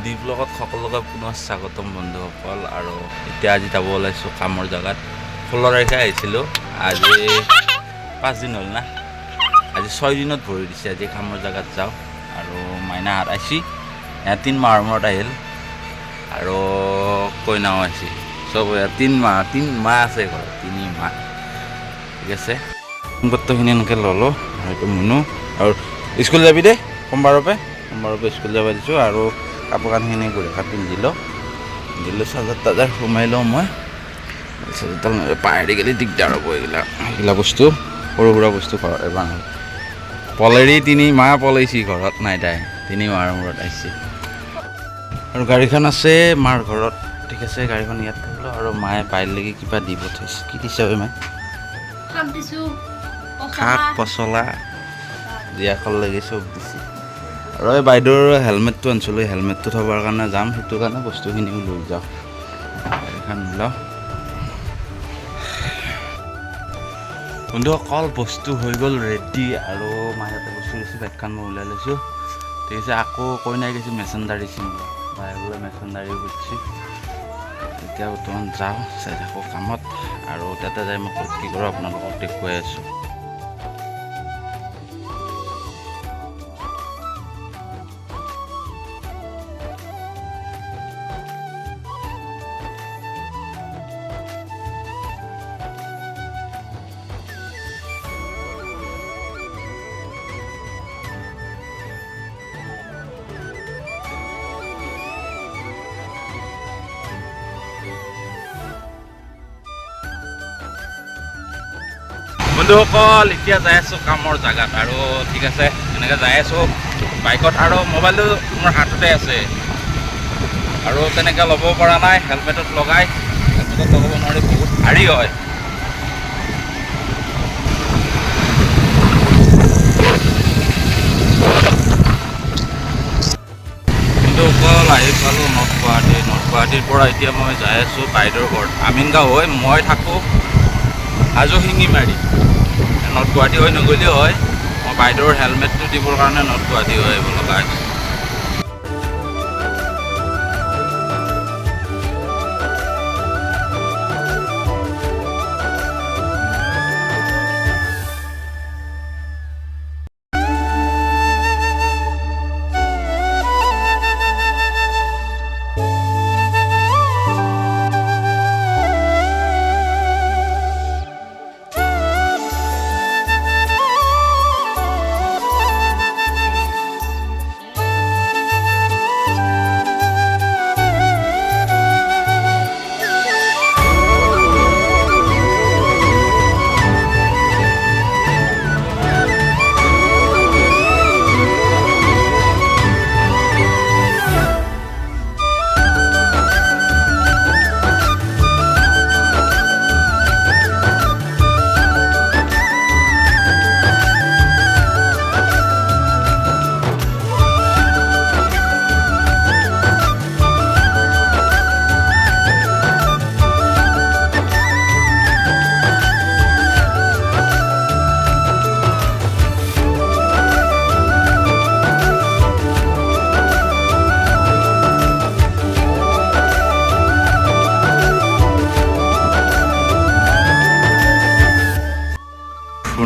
দ্বীপ লগত সকলোকে পুনৰ স্বাগতম বন্ধুসকল আৰু এতিয়া আজি যাব ওলাইছোঁ কামৰ জেগাত। ষোল্ল তাৰিখে আহিছিলোঁ। আজি পাঁচদিন হ'ল না? আজি ছয় দিনত ভৰি দিছে। আজি কামৰ জেগাত যাওঁ। আৰু মাইনাহাত আহিছে ইয়াত তিন মাহৰ মূৰত আহিল। আৰু কইনাও আহিছে চব তিন মাহ তিন মাহ আছে ঘৰত। তিনি মাহ। ঠিক আছে? সম্পত্তিখিনি এনেকৈ ল'লোঁ। মুনু। আৰু স্কুল যাবি দে? সোমবাৰৰ পৰা। সোমবাৰৰ পৰা স্কুল যাব দিছোঁ। আৰু কাপোৰ কানিখিনি গুৰিখাত পিন্ধিলোঁ পিন্ধিলোঁ চাৰ্জাৰ তাৰ্জাৰ সোমাই লওঁ মই। চাৰ্জাৰ তাল পাহৰি গ'লে দিগদাৰ হ'ব এইবিলাক এইবিলাক বস্তু সৰু সুৰা বস্তু ঘৰত এবাৰ হ'ল। পলেৰি তিনি মাহ পলাইছি ঘৰত নাই তাই। তিনি মাহৰ মূৰত আহিছে। আৰু গাড়ীখন আছে মাৰ ঘৰত। ঠিক আছে গাড়ীখন ইয়াত থ'লোঁ আৰু মায়ে পাৰিলেকি কিবা দি পঠাইছে। কি দিছে ঐ মায়ে? শাক শাক পচলা। জীয়াকল লাগি চব দিছে। আৰু এই বাইদেউৰ হেলমেটটো আনিছিলোঁ হেলমেটটো থবৰ কাৰণে যাম সেইটো কাৰণে বস্তুখিনিও লৈ যাওঁ। গাড়ীখন লওঁ বন্ধুসকল বস্তু হৈ গ'ল ৰেডি আৰু মাজতে বস্তু দিছোঁ বাইকখন মই ওলাই লৈছোঁ। ঠিক আছে আকৌ কইনাই গৈছে মেচেণ্ডাৰী চিঙিব বাই বোলে মেচেণ্ডাৰী সুধিছে এতিয়া বৰ্তমান যাওঁ চাই থাকোঁ কামত। আৰু তাতে যাই মই কি কৰোঁ আপোনালোকক দেখুৱাই আছোঁ। বন্ধুসকল এতিয়া যাই আছোঁ কামৰ জেগাত আৰু ঠিক আছে এনেকৈ যাই আছোঁ। বাইকত আৰু মোবাইলটো মোৰ হাততে আছে। আৰু তেনেকৈ ল'ব পৰা নাই হেলমেটত লগাই। হেলমেটত লগাব নোৱাৰি বহুত ভাৰী হয়। বন্ধুসকল আহি পালোঁ নৰ্থ গুৱাহাটী নৰ্থ গুৱাহাটীৰ পৰা এতিয়া মই যাই আছোঁ বাইদেউৰ ঘৰত। আমিনগাঁও হৈ মই থাকোঁ। হাজো শিঙিমাৰি নৰ্থ গুৱাহাটী হৈ নগ'লেও হয়। মই বাইদেউৰ হেলমেটটো দিবৰ কাৰণে নৰ্থ গুৱাহাটী হৈ আহিব লগা হৈছে।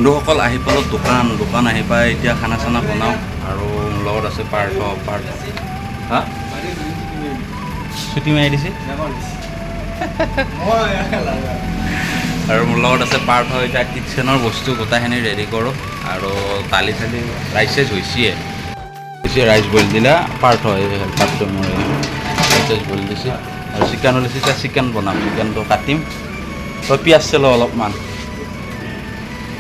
বন্ধুসকল আহি পালোঁ, দোকান দোকান আহি পাই এতিয়া খানা চানা বনাওঁ আৰু মোৰ লগত আছে পাৰ্থ পাৰ্থ হা? ছুটি মাৰি দিছে? আৰু মোৰ লগত আছে পাৰ্থ এতিয়া কিটচেনৰ বস্তু গোটেইখিনি ৰেডি কৰোঁ আৰু দালি চালি ৰাইচ হৈছিয়ে। হৈছে ৰাইচ বইল দিলা পাৰ্থ হেল্পাৰটো মোৰ ৰাইচ চাইচ বইল দিছে। আৰু চিকেন ওলাইছে এতিয়া চিকেন বনাম চিকেনটো কাটিম। তই পিঁয়াজ চেলো অলপমান।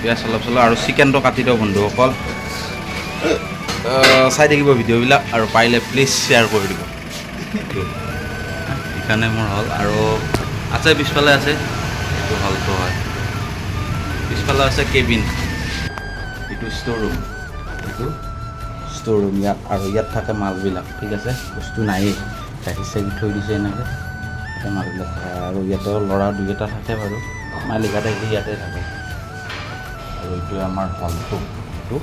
পিঁয়াজ অলপ চলপ আৰু চিকেনটো কাটি দিওঁ বন্ধুসকল চাই থাকিব ভিডিঅ'বিলাক আৰু পাৰিলে প্লিজ শ্বেয়াৰ কৰি দিব। সেইকাৰণে মোৰ হ'ল আৰু আছে পিছফালে আছে। এইটো হলটো হয়। পিছফালে আছে কেবিন। এইটো ষ্ট'ৰ ৰুম এইটো ষ্ট'ৰ ৰুম ইয়াত আৰু ইয়াত থাকে মালবিলাক, ঠিক আছে? বস্তু নায়েই। গাখীৰ চাখীৰ থৈ দিছে এনেকৈ। ইয়াতে মালবিলাক থাকে। আৰু ইয়াতে ল'ৰা দুই এটা থাকে বাৰু। মালিকা ইয়াতে থাকে। এইটোৱে আমাৰ হলটো এইটো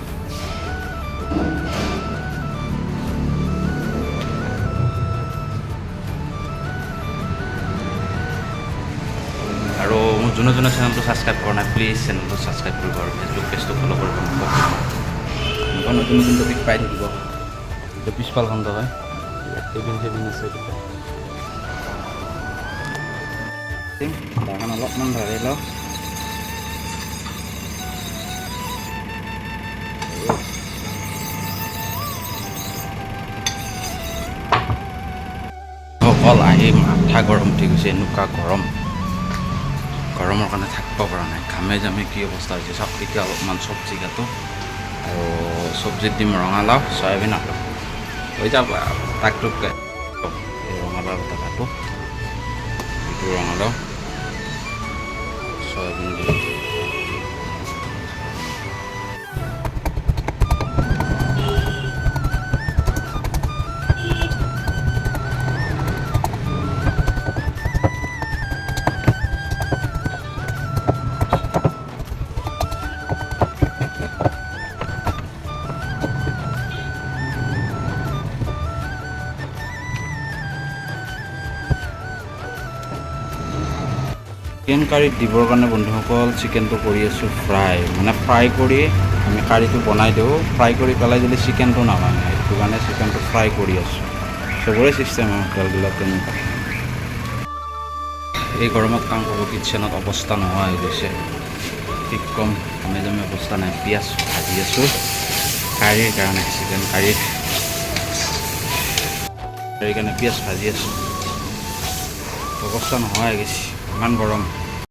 আৰু মোৰ যোনে যোনে চেনেলটো ছাবস্ক্ৰাইব কৰা নাই প্লিজ চেনেলটো ছাবস্ক্ৰাইব কৰিব আৰু ফেচবুক পেজটো ফ'ল' কৰিব নতুন নতুন টপিক পাই থাকিব। এইটো পিছফাল খণ্ড হয়। হ্যাঁ। টেবিল চেবিল আছে ডাঙৰ অলপমান ধৰি লওক। অকল আহি মাথা গৰম উঠি গৈছে, এনেকুৱা গৰম। গৰমৰ কাৰণে থাকিব পৰা নাই। ঘামে জামে কি অৱস্থা হৈছে চাওক এতিয়া অলপমান চব্জি কাটো। আৰু চব্জিত দিম ৰঙালাও, চয়াবিন আলু। হৈ যাব টাক টুককৈ ৰঙালাও এটা কাটো। এইটো ৰঙালাও, চয়াবিন দিম চিকেন কাৰীত দিবৰ কাৰণে বন্ধুসকল, চিকেনটো কৰি আছোঁ ফ্ৰাই। মানে ফ্ৰাই কৰি আমি কাৰীটো বনাই দিওঁ। ফ্ৰাই কৰি পেলাই দিলে চিকেনটো নাভাঙে সেইটো কাৰণে চিকেনটো ফ্ৰাই কৰি আছোঁ। চবৰে ছিষ্টেম আৰু হোটেলবিলাক তেনেকুৱা এই গৰমত কাম কৰোঁ কিটচেনত অৱস্থা নোহোৱা হৈ গৈছে। ঠিক কম আমি জামে অৱস্থা নাই, পিঁয়াজ ভাজি আছোঁ। কাৰীৰ কাৰণে, চিকেন কাৰীৰ। কাৰীৰ কাৰণে পিঁয়াজ ভাজি আছোঁ। অৱস্থা নোহোৱা হৈ গৈছে। ইমান গৰম।